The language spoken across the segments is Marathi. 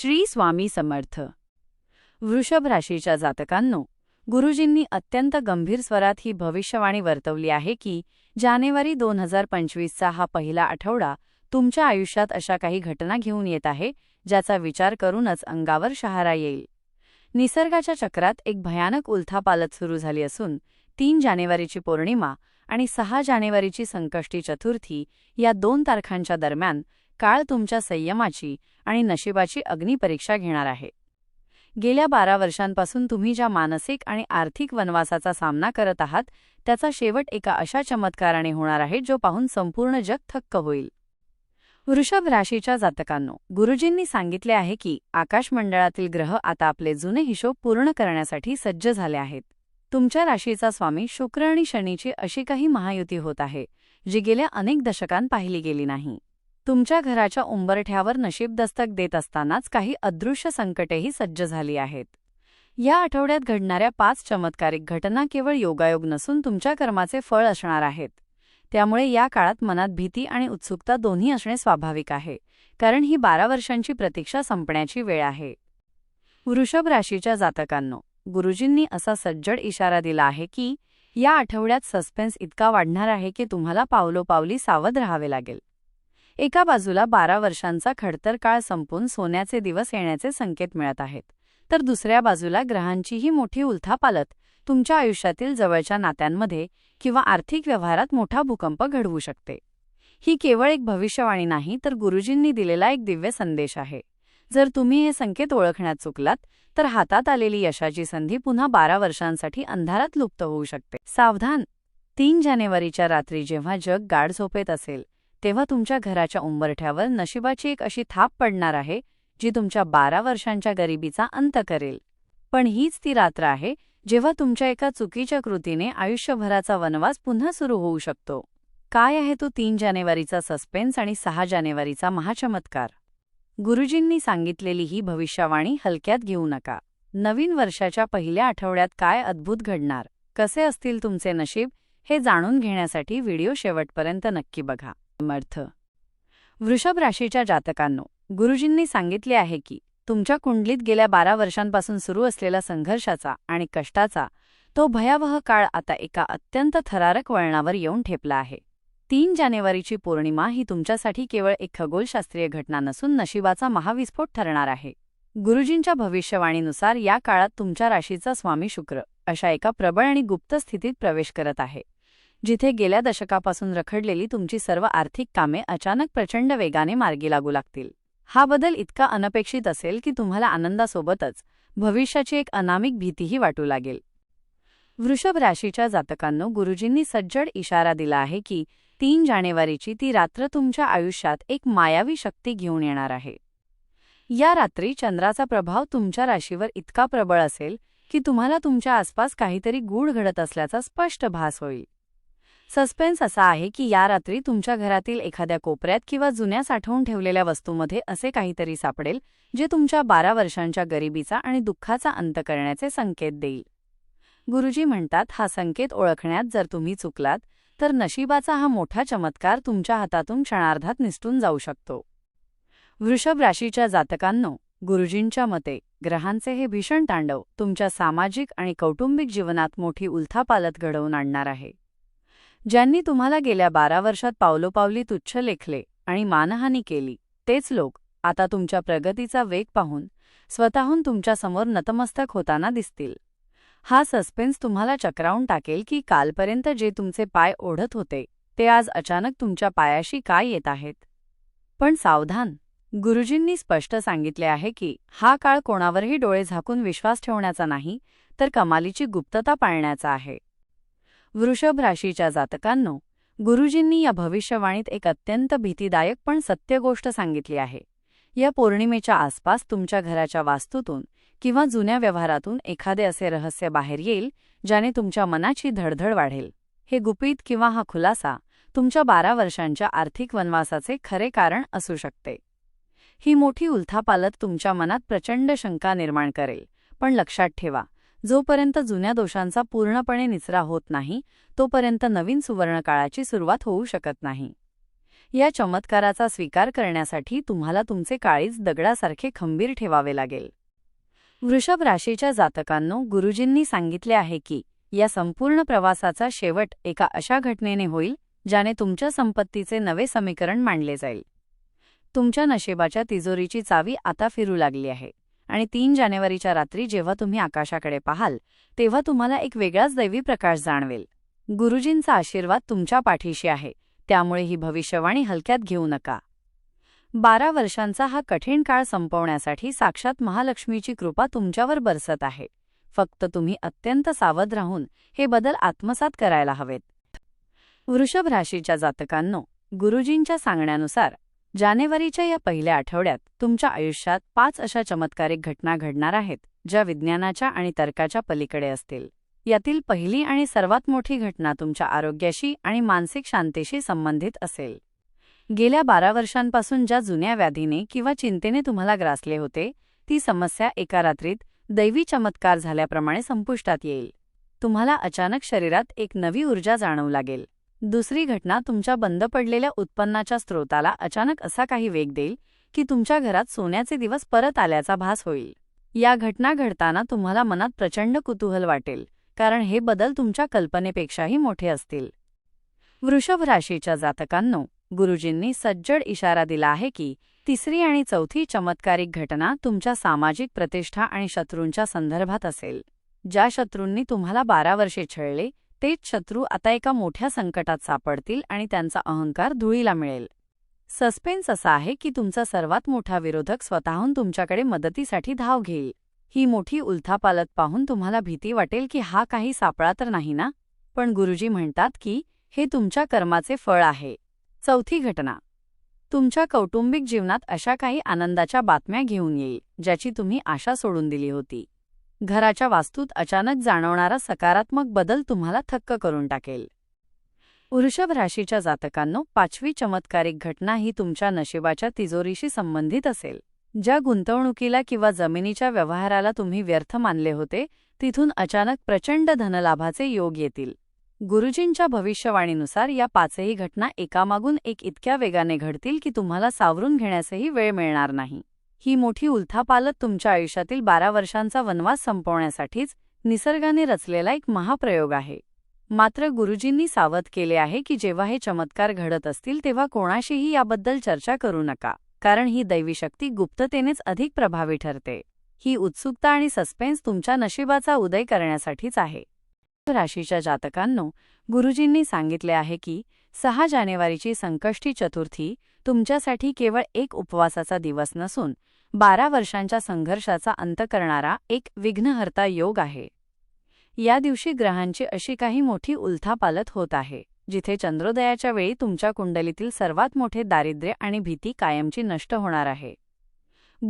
श्री स्वामी समर्थ. वृषभ राशीच्या जातकांनो गुरुजींनी अत्यंत गंभीर स्वरात ही भविष्यवाणी वर्तवली आहे की जानेवारी दोन हजार पंचवीसचा हा पहिला आठवडा तुमच्या आयुष्यात अशा काही घटना घेऊन येत आहे ज्याचा विचार करूनच अंगावर शहारा येईल. निसर्गाच्या चक्रात एक भयानक उलथापालत सुरू झाली असून तीन जानेवारीची पौर्णिमा आणि सहा जानेवारीची संकष्टी चतुर्थी या दोन तारखांच्या दरम्यान काळ तुमच्या संयमाची आणि नशिबाची अग्निपरीक्षा घेणार आहे. गेल्या बारा वर्षांपासून तुम्ही ज्या मानसिक आणि आर्थिक वनवासाचा सामना करत आहात त्याचा शेवट एका अशा चमत्काराने होणार आहे जो पाहून संपूर्ण जग थक्क होईल. वृषभ राशीच्या जातकांनो गुरुजींनी सांगितले आहे की आकाशमंडळातील ग्रह आता आपले जुने हिशोब पूर्ण करण्यासाठी सज्ज झाले आहेत. तुमच्या राशीचा स्वामी शुक्र आणि शनीची अशी काही महायुती होत आहे जी गेल्या अनेक दशकांत पाहिली गेली नाही. तुमच्या घराच्या उंबरठ्यावर नशीब दस्तक देत असतानाच काही अदृश्य संकटेही सज्ज झाली आहेत. या आठवड्यात घडणाऱ्या पाच चमत्कारिक घटना केवळ योगायोग नसून तुमच्या कर्माचे फळ असणार आहेत. त्यामुळे या काळात मनात भीती आणि उत्सुकता दोन्ही असणे स्वाभाविक आहे कारण ही बारा वर्षांची प्रतीक्षा संपण्याची वेळ आहे. वृषभ राशीच्या जातकांनो गुरुजींनी असा सज्जड इशारा दिला आहे की या आठवड्यात सस्पेन्स इतका वाढणार आहे की तुम्हाला पावलोपावली सावध राहावे लागेल. एका बाजूला बारा वर्षांचा खडतर काळ संपून सोन्याचे दिवस येण्याचे संकेत मिळत आहेत. तर दुसऱ्या बाजूला ग्रहांचीही मोठी उलथापालत तुमच्या आयुष्यातील जवळच्या नात्यांमध्ये किंवा आर्थिक व्यवहारात मोठा भूकंप घडवू शकते. ही केवळ एक भविष्यवाणी नाही तर गुरुजींनी दिलेला एक दिव्य संदेश आहे. जर तुम्ही हे संकेत ओळखण्यात चुकलात तर हातात आलेली यशाची संधी पुन्हा बारा वर्षांसाठी अंधारात लुप्त होऊ शकते. सावधान! तीन जानेवारीच्या रात्री जेव्हा जग गाढ झोपेत असेल तेव्हा तुमच्या घराच्या उंबरठ्यावर नशिबाची एक अशी थाप पडणार आहे जी तुमच्या बारा वर्षांच्या गरिबीचा अंत करेल. पण हीच ती रात्र आहे जेव्हा तुमच्या एका चुकीच्या कृतीने आयुष्यभराचा वनवास पुन्हा सुरू होऊ शकतो. काय आहे तो तीन जानेवारीचा सस्पेन्स आणि सहा जानेवारीचा महाचमत्कार? गुरुजींनी सांगितलेली ही भविष्यवाणी हलक्यात घेऊ नका. नवीन वर्षाच्या पहिल्या आठवड्यात काय अद्भुत घडणार? कसे असतील तुमचे नशीब हे जाणून घेण्यासाठी व्हिडिओ शेवटपर्यंत नक्की बघा. समर्थ. वृषभ राशीच्या जातकांनो गुरुजींनी सांगितले आहे की तुमच्या कुंडलीत गेल्या बारा वर्षांपासून सुरू असलेला संघर्षाचा आणि कष्टाचा तो भयावह काळ आता एका अत्यंत थरारक वळणावर येऊन ठेपला आहे. तीन जानेवारीची पौर्णिमा ही तुमच्यासाठी केवळ एक खगोलशास्त्रीय घटना नसून नशिबाचा महाविस्फोट ठरणार आहे. गुरुजींच्या भविष्यवाणीनुसार या काळात तुमच्या राशीचा स्वामी शुक्र अशा एका प्रबळ आणि गुप्त स्थितीत प्रवेश करत आहे. जिथे गेल्या दशकापासून रखडलेली तुमची सर्व आर्थिक कामे अचानक प्रचंड वेगाने मार्गी लागू लागतील. हा बदल इतका अनपेक्षित असेल की तुम्हाला आनंदासोबतच भविष्याची एक अनामिक भीतीही वाटू लागेल. वृषभ राशीच्या जातकांनो गुरुजींनी सज्जड इशारा दिला आहे की तीन जानेवारीची ती रात्र तुमच्या आयुष्यात एक मायावी शक्ती घेऊन येणार आहे. या रात्री चंद्राचा प्रभाव तुमच्या राशीवर इतका प्रबळ असेल की तुम्हाला तुमच्या आसपास काहीतरी गूढ घडत असल्याचा स्पष्ट भास होईल. सस्पेन्स असा आहे की या रात्री तुमच्या घरातील एखाद्या कोपऱ्यात किंवा जुन्या साठवून ठेवलेल्या वस्तूमध्ये असे काहीतरी सापडेल जे तुमच्या बारा वर्षांच्या गरिबीचा आणि दुःखाचा अंत करण्याचे संकेत देईल. गुरुजी म्हणतात हा संकेत ओळखण्यात जर तुम्ही चुकलात तर नशिबाचा हा मोठा चमत्कार तुमच्या हातातून क्षणार्धात निसटून जाऊ शकतो. वृषभ राशीच्या जातकांनो गुरुजींच्या मते ग्रहांचे हे भीषण तांडव तुमच्या सामाजिक आणि कौटुंबिक जीवनात मोठी उलथापालत घडवून आणणार आहे. ज्यांनी तुम्हाला गेल्या बारा वर्षात पावलोपावली तुच्छ लेखले आणि मानहानी केली तेच लोक आता तुमच्या प्रगतीचा वेग पाहून स्वतःहून तुमच्यासमोर नतमस्तक होताना दिसतील. हा सस्पेन्स तुम्हाला चक्रावून टाकेल की कालपर्यंत जे तुमचे पाय ओढत होते ते आज अचानक तुमच्या पायाशी काय येत आहेत? पण सावधान गुरुजींनी स्पष्ट सांगितले आहे की हा काळ कोणावरही डोळे झाकून विश्वास ठेवण्याचा नाही तर कमालीची गुप्तता पाळण्याचा आहे. वृषभ राशीच्या जातकांनो गुरुजींनी या भविष्यवाणीत एक अत्यंत भीतीदायक पण सत्य गोष्ट सांगितली आहे. या पौर्णिमेच्या आसपास तुमच्या घराच्या वास्तूतून किंवा जुन्या व्यवहारातून एखादे असे रहस्य बाहेर येईल ज्याने तुमच्या मनाची धडधड वाढेल. हे गुपित किंवा हा खुलासा तुमच्या बारा वर्षांच्या आर्थिक वनवासाचे खरे कारण असू शकते. ही मोठी उलथापालत तुमच्या मनात प्रचंड शंका निर्माण करेल पण लक्षात ठेवा जोपर्यंत जुन्या दोषांचा पूर्णपणे निचरा होत नाही तोपर्यंत नवीन सुवर्णकाळाची सुरुवात होऊ शकत नाही. या चमत्काराचा स्वीकार करण्यासाठी तुम्हाला तुमचे काळीज दगडासारखे खंबीर ठेवावे लागेल. वृषभ राशीच्या जातकांनो गुरुजींनी सांगितले आहे की या संपूर्ण प्रवासाचा शेवट एका अशा घटनेने होईल ज्याने तुमच्या संपत्तीचे नवे समीकरण मांडले जाईल. तुमच्या नशेबाच्या तिजोरीची चावी आता फिरू लागली आहे. आणि तीन जानेवारीच्या रात्री जेव्हा तुम्ही आकाशाकडे पाहाल तेव्हा तुम्हाला एक वेगळाच दैवी प्रकाश जाणवेल. गुरुजींचा आशीर्वाद तुमच्या पाठीशी आहे त्यामुळे ही भविष्यवाणी हलक्यात घेऊ नका. बारा वर्षांचा हा कठीण काळ संपवण्यासाठी साक्षात महालक्ष्मीची कृपा तुमच्यावर बरसत आहे. फक्त तुम्ही अत्यंत सावध राहून हे बदल आत्मसात करायला हवेत. वृषभ राशीच्या जातकांनो गुरुजींच्या सांगण्यानुसार जानेवारीच्या या पहिल्या आठवड्यात तुमच्या आयुष्यात पाच अशा चमत्कारिक घटना घडणार आहेत ज्या विज्ञानाच्या आणि तर्काच्या पलीकडे असतील. यातील पहिली आणि सर्वात मोठी घटना तुमच्या आरोग्याशी आणि मानसिक शांतीशी संबंधित असेल. गेल्या बारा वर्षांपासून ज्या जुन्या व्याधीने किंवा चिंतेने तुम्हाला ग्रासले होते ती समस्या एका रात्रीत दैवी चमत्कार झाल्याप्रमाणे संपुष्टात येईल. तुम्हाला अचानक शरीरात एक नवी ऊर्जा जाणवू लागेल. दुसरी घटना तुमच्या बंद पडलेल्या उत्पन्नाच्या स्रोताला अचानक असा काही वेग देईल की तुमच्या घरात सोन्याचे दिवस परत आल्याचा भास होईल. या घटना घडताना तुम्हाला मनात प्रचंड कुतूहल वाटेल कारण हे बदल तुमच्या कल्पनेपेक्षाही मोठे असतील. वृषभ राशीच्या जातकांनो गुरुजींनी सज्जड इशारा दिला आहे की तिसरी आणि चौथी चमत्कारिक घटना तुमच्या सामाजिक प्रतिष्ठा आणि शत्रूंच्या संदर्भात असेल ज्या शत्रूंनी तुम्हाला बारा वर्षे छळले तेच शत्रू आता एका मोठ्या संकटात सापडतील आणि त्यांचा अहंकार धुळीला मिळेल. सस्पेन्स असा आहे की तुमचा सर्वात मोठा विरोधक स्वतःहून तुमच्याकडे मदतीसाठी धाव घेईल. ही मोठी उलथापालत पाहून तुम्हाला भीती वाटेल की हा काही सापळा तर नाही ना? पण गुरुजी म्हणतात की हे तुमच्या कर्माचे फळ आहे. चौथी घटना. तुमच्या कौटुंबिक जीवनात अशा काही आनंदाच्या बातम्या घेऊन येईल ज्याची तुम्ही आशा सोडून दिली होती. घराच्या वास्तूत अचानक जाणवणारा सकारात्मक बदल तुम्हाला थक्क करून टाकेल. वृषभ राशीच्या जातकांनो पाचवी चमत्कारिक घटना ही तुमच्या नशिबाच्या तिजोरीशी संबंधित असेल. ज्या गुंतवणुकीला किंवा जमिनीच्या व्यवहाराला तुम्ही व्यर्थ मानले होते तिथून अचानक प्रचंड धनलाभाचे योग येतील. गुरुजींच्या भविष्यवाणीनुसार या पाचही घटना एकामागून एक इतक्या वेगाने घडतील की तुम्हाला सावरून घेण्यासही वेळ मिळणार नाही. ही मोठी उलथापालत तुमच्या आयुष्यातील बारा वर्षांचा वनवास संपवण्यासाठीच निसर्गाने रचलेला एक महाप्रयोग आहे. मात्र गुरुजींनी सावध केले आहे की जेव्हा हे चमत्कार घडत असतील तेव्हा कोणाशीही याबद्दल चर्चा करू नका कारण ही दैवी शक्ती गुप्ततेनेच अधिक प्रभावी ठरते. ही उत्सुकता आणि सस्पेन्स तुमच्या नशिबाचा उदय करण्यासाठीच आहे. राशीच्या जातकांनो गुरुजींनी सांगितले आहे की सहा जानेवारीची संकष्टी चतुर्थी तुमच्यासाठी केवळ एक उपवासाचा दिवस नसून बारा वर्षांच्या संघर्षाचा अंत करणारा एक विघ्नहर्ता योग आहे. या दिवशी ग्रहांची अशी काही मोठी उलथापालत होत आहे जिथे चंद्रोदयाच्या वेळी तुमच्या कुंडलीतील सर्वात मोठे दारिद्र्य आणि भीती कायमची नष्ट होणार आहे.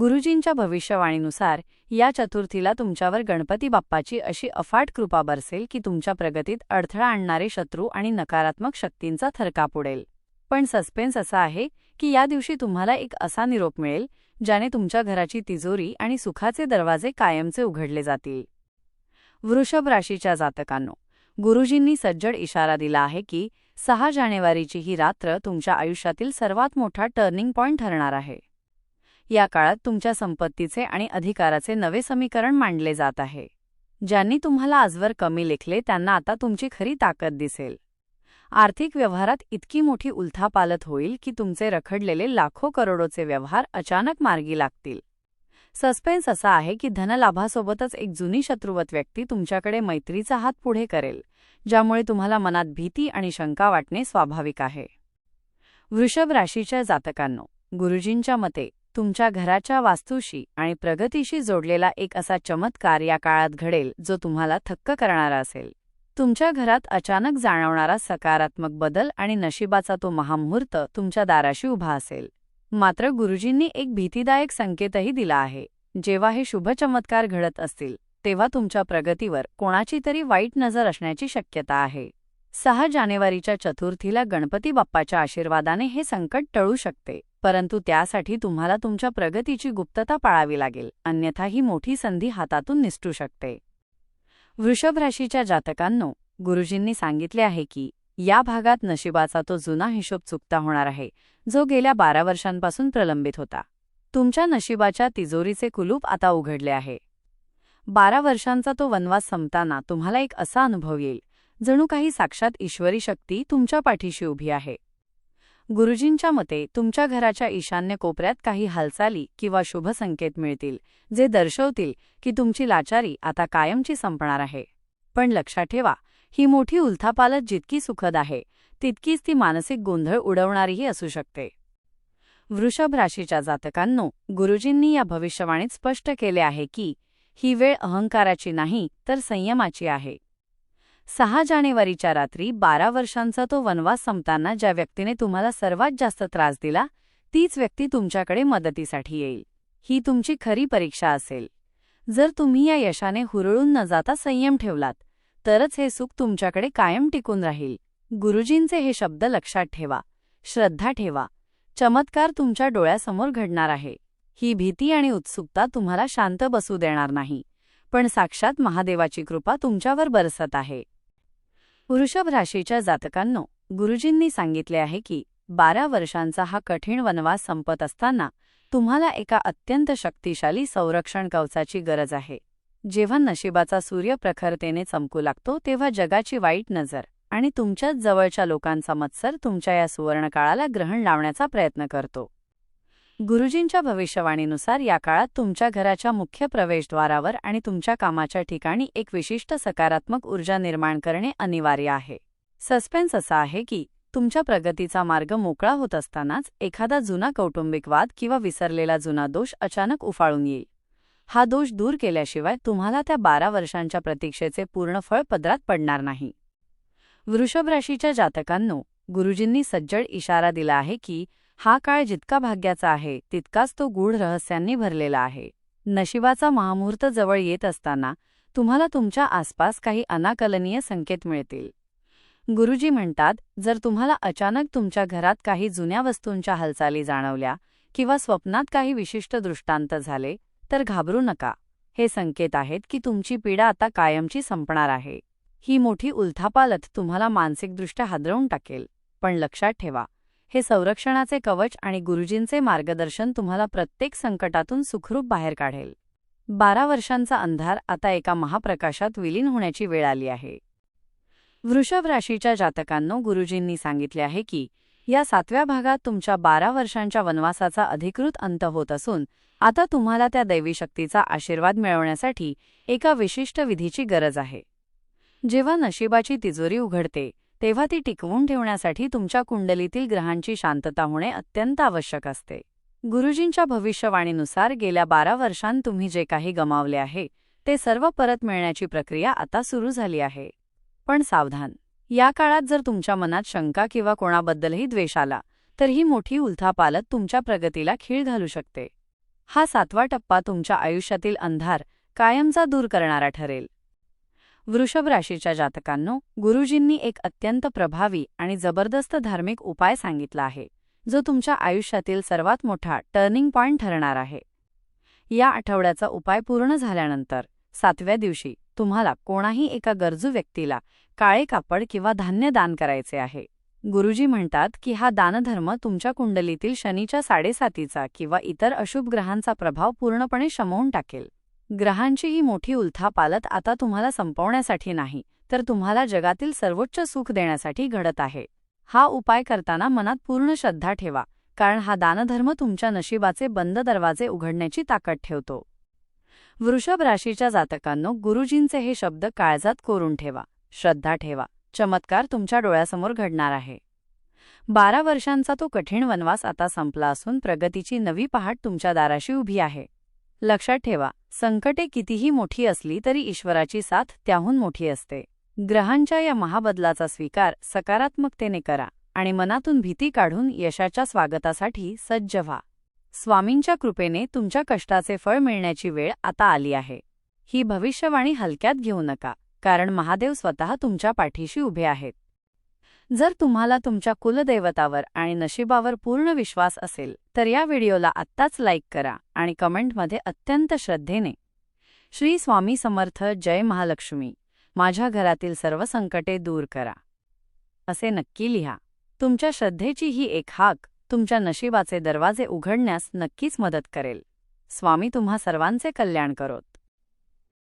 गुरुजींच्या भविष्यवाणीनुसार या चतुर्थीला तुमच्यावर गणपती बाप्पाची अशी अफाट कृपा बरसेल की तुमच्या प्रगतीत अडथळा आणणारे शत्रू आणि नकारात्मक शक्तींचा थरकाप उडेल. पण सस्पेन्स असा आहे की या दिवशी तुम्हाला एक असा निरोप मिळेल ज्याने तुमच्या घराची तिजोरी आणि सुखाचे दरवाजे कायमचे उघडले जातील. वृषभ राशीच्या जातकांनो गुरुजींनी सज्जड इशारा दिला आहे की सहा जानेवारीची ही रात्र तुमच्या आयुष्यातील सर्वात मोठा टर्निंग पॉइंट ठरणार आहे. या काळात तुमच्या संपत्तीचे आणि अधिकाराचे नवे समीकरण मांडले जात आहे. ज्यांनी तुम्हाला आजवर कमी लेखले त्यांना आता तुमची खरी ताकद दिसेल. आर्थिक व्यवहारात इतकी मोठी उलथापालत होईल की तुमचे रखडलेले लाखो करोडोचे व्यवहार अचानक मार्गी लागतील. सस्पेन्स असा आहे की धनलाभासोबतच एक जुनी शत्रुवत व्यक्ती तुमच्याकडे मैत्रीचा हात पुढे करेल ज्यामुळे तुम्हाला मनात भीती आणि शंका वाटणे स्वाभाविक आहे. वृषभ राशीच्या जातकांनो गुरुजींच्या मते तुमच्या घराच्या वास्तूशी आणि प्रगतीशी जोडलेला एक असा चमत्कार या काळात घडेल जो तुम्हाला थक्क करणारा असेल. तुमच्या घरात अचानक जाणवणारा सकारात्मक बदल आणि नशिबाचा तो महामुहूर्त तुमच्या दाराशी उभा असेल. मात्र गुरुजींनी एक भीतीदायक संकेतही दिला आहे. जेव्हा हे शुभ चमत्कार घडत असतील तेव्हा तुमच्या प्रगतीवर कोणाची तरी वाईट नजर असण्याची शक्यता आहे. सहा जानेवारीच्या चतुर्थीला गणपती बाप्पाच्या आशीर्वादाने हे संकट टळू शकते परंतु त्यासाठी तुम्हाला तुमच्या प्रगतीची गुप्तता पाळावी लागेल अन्यथा ही मोठी संधी हातातून निसटू शकते. वृषभ राशीच्या जातकांनो गुरुजींनी सांगितले आहे की या भागात नशिबाचा तो जुना हिशोब चुकता होणार आहे जो गेल्या बारा वर्षांपासून प्रलंबित होता. तुमच्या नशिबाच्या तिजोरीचे कुलूप आता उघडले आहे. बारा वर्षांचा तो वनवास संपताना तुम्हाला एक असा अनुभव येईल जणू काही साक्षात ईश्वरी शक्ती तुमच्या पाठीशी उभी आहे. गुरुजींच्या मते तुमच्या घराच्या ईशान्य कोपऱ्यात काही हालचाली किंवा शुभ संकेत मिळतील जे दर्शवतील की तुमची लाचारी आता कायमची संपणार आहे. पण लक्षात ठेवा ही मोठी उलथापालत जितकी सुखद आहे तितकीच ती मानसिक गोंधळ उडवणारीही असू शकते. वृषभ राशीच्या जातकांनो गुरुजींनी या भविष्यवाणीत स्पष्ट केले आहे की ही वेळ अहंकाराची नाही तर संयमाची आहे. सहा जानेवारीच्या रात्री बारा वर्षांचा तो वनवास संपताना ज्या व्यक्तीने तुम्हाला सर्वात जास्त त्रास दिला तीच व्यक्ती तुमच्याकडे मदतीसाठी येईल. ही तुमची खरी परीक्षा असेल. जर तुम्ही या यशाने हुरळून न जाता संयम ठेवलात तरच हे सुख तुमच्याकडे कायम टिकून राहील. गुरुजींचे हे शब्द लक्षात ठेवा श्रद्धा ठेवा चमत्कार तुमच्या डोळ्यासमोर घडणार आहे. ही भीती आणि उत्सुकता तुम्हाला शांत बसू देणार नाही. पण साक्षात महादेवाची कृपा तुमच्यावर बरसत आहे. वृषभ राशीच्या जातकांनो गुरुजींनी सांगितले आहे की बारा वर्षांचा हा कठीण वनवास संपत असताना तुम्हाला एका अत्यंत शक्तिशाली संरक्षण कवचाची गरज आहे. जेव्हा नशिबाचा सूर्य प्रखरतेने चमकू लागतो तेव्हा जगाची वाईट नजर आणि तुमच्याच जवळच्या लोकांचा मत्सर तुमच्या या सुवर्णकाळाला ग्रहण लावण्याचा प्रयत्न करतो. गुरुजींच्या भविष्यवाणीनुसार या काळात तुमच्या घराच्या मुख्य प्रवेशद्वारावर आणि तुमच्या कामाच्या ठिकाणी एक विशिष्ट सकारात्मक ऊर्जा निर्माण करणे अनिवार्य आहे. सस्पेन्स असा आहे की तुमच्या प्रगतीचा मार्ग मोकळा होत असतानाच एखादा जुना कौटुंबिक वाद किंवा विसरलेला जुना दोष अचानक उफाळून येईल. हा दोष दूर केल्याशिवाय तुम्हाला त्या बारा वर्षांच्या प्रतीक्षेचे पूर्ण फळ पदरात पडणार नाही. वृषभ राशीच्या जातकांनो गुरुजींनी सज्जड इशारा दिला आहे की हा काळ जितका भाग्याचा आहे तितकाच तो गूढ रहस्यांनी भरलेला आहे. नशिबाचा महामुहूर्त जवळ येत असताना तुम्हाला तुमच्या आसपास काही अनाकलनीय संकेत मिळतील. गुरुजी म्हणतात जर तुम्हाला अचानक तुमच्या घरात काही जुन्या वस्तूंच्या हालचाली जाणवल्या किंवा स्वप्नात काही विशिष्ट दृष्टांत झाले तर घाबरू नका. हे संकेत आहेत की तुमची पीडा आता कायमची संपणार आहे. ही मोठी उलथापालथ तुम्हाला मानसिकदृष्ट्या हादरवून टाकेल. पण लक्षात ठेवा हे संरक्षणाचे कवच आणि गुरुजींचे मार्गदर्शन तुम्हाला प्रत्येक संकटातून सुखरूप बाहेर काढेल. बारा वर्षांचा अंधार आता एका महाप्रकाशात विलीन होण्याची वेळ आली आहे. वृषभ राशीच्या जातकांनो गुरुजींनी सांगितले आहे की या सातव्या भागात तुमच्या बारा वर्षांच्या वनवासाचा अधिकृत अंत होत असून आता तुम्हाला त्या दैवी शक्तीचा आशीर्वाद मिळवण्यासाठी एका विशिष्ट विधीची गरज आहे. जेव्हा नशिबाची तिजोरी उघडते तेव्हा ती टिकवून ठेवण्यासाठी तुमच्या कुंडलीतील ग्रहांची शांतता होणे अत्यंत आवश्यक असते. गुरुजींच्या भविष्यवाणीनुसार गेल्या बारा वर्षांत तुम्ही जे काही गमावले आहे ते सर्व परत मिळण्याची प्रक्रिया आता सुरू झाली आहे. पण सावधान. या काळात जर तुमच्या मनात शंका किंवा कोणाबद्दलही द्वेष आला तर ही मोठी उलथापालत तुमच्या प्रगतीला खीळ घालू शकते. हा सातवा टप्पा तुमच्या आयुष्यातील अंधार कायमचा दूर करणारा ठरेल. वृषभ राशीच्या जातकांनो गुरुजींनी एक अत्यंत प्रभावी आणि जबरदस्त धार्मिक उपाय सांगितला आहे जो तुमच्या आयुष्यातील सर्वात मोठा टर्निंग पॉइंट ठरणार आहे. या आठवड्याचा उपाय पूर्ण झाल्यानंतर सातव्या दिवशी तुम्हाला कोणाही एका गरजू व्यक्तीला काळे कापड किंवा धान्य दान करायचे आहे. गुरुजी म्हणतात की हा दानधर्म तुमच्या कुंडलीतील शनीच्या साडेसातीचा किंवा इतर अशुभ ग्रहांचा प्रभाव पूर्णपणे शमवून टाकेल. ग्रहांची ही मोठी उलथापालत आता तुम्हाला संपवण्यासाठी नाही तर तुम्हाला जगातील सर्वोच्च सुख देण्यासाठी घडत आहे. हा उपाय करताना मनात पूर्ण श्रद्धा ठेवा कारण हा दानधर्म तुमच्या नशिबाचे बंद दरवाजे उघडण्याची ताकद ठेवतो. वृषभ राशीच्या जातकांनो गुरुजींचे हे शब्द काळजात कोरून ठेवा श्रद्धा ठेवा चमत्कार तुमच्या डोळ्यासमोर घडणार आहे. बारा वर्षांचा तो कठीण वनवास आता संपला असून प्रगतीची नवी पहाट तुमच्या दाराशी उभी आहे. लक्षात ठेवा संकटे कितीही मोठी असली तरी ईश्वराची साथ त्याहून मोठी असते. ग्रहांच्या या महाबदलाचा स्वीकार सकारात्मकतेने करा आणि मनातून भीती काढून यशाच्या स्वागतासाठी सज्ज व्हा. स्वामींच्या कृपेने तुमच्या कष्टाचे फळ मिळण्याची वेळ आता आली आहे. ही भविष्यवाणी हलक्यात घेऊ नका कारण महादेव स्वतः तुमच्या पाठीशी उभे आहेत. जर तुम्हाला तुमच्या कुलदैवतावर आणि नशिबावर पूर्ण विश्वास असेल तर या व्हिडिओला आत्ताच लाईक करा आणि कमेंटमध्ये अत्यंत श्रद्धेने श्री स्वामी समर्थ जय महालक्ष्मी. माझ्या घरातील सर्व संकटे दूर करा. असे नक्की लिहा. तुमच्या श्रद्धेची ही एक हाक तुमच्या नशिबाचे दरवाजे उघडण्यास नक्कीच मदत करेल. स्वामी तुम्हा सर्वांचे कल्याण करोत.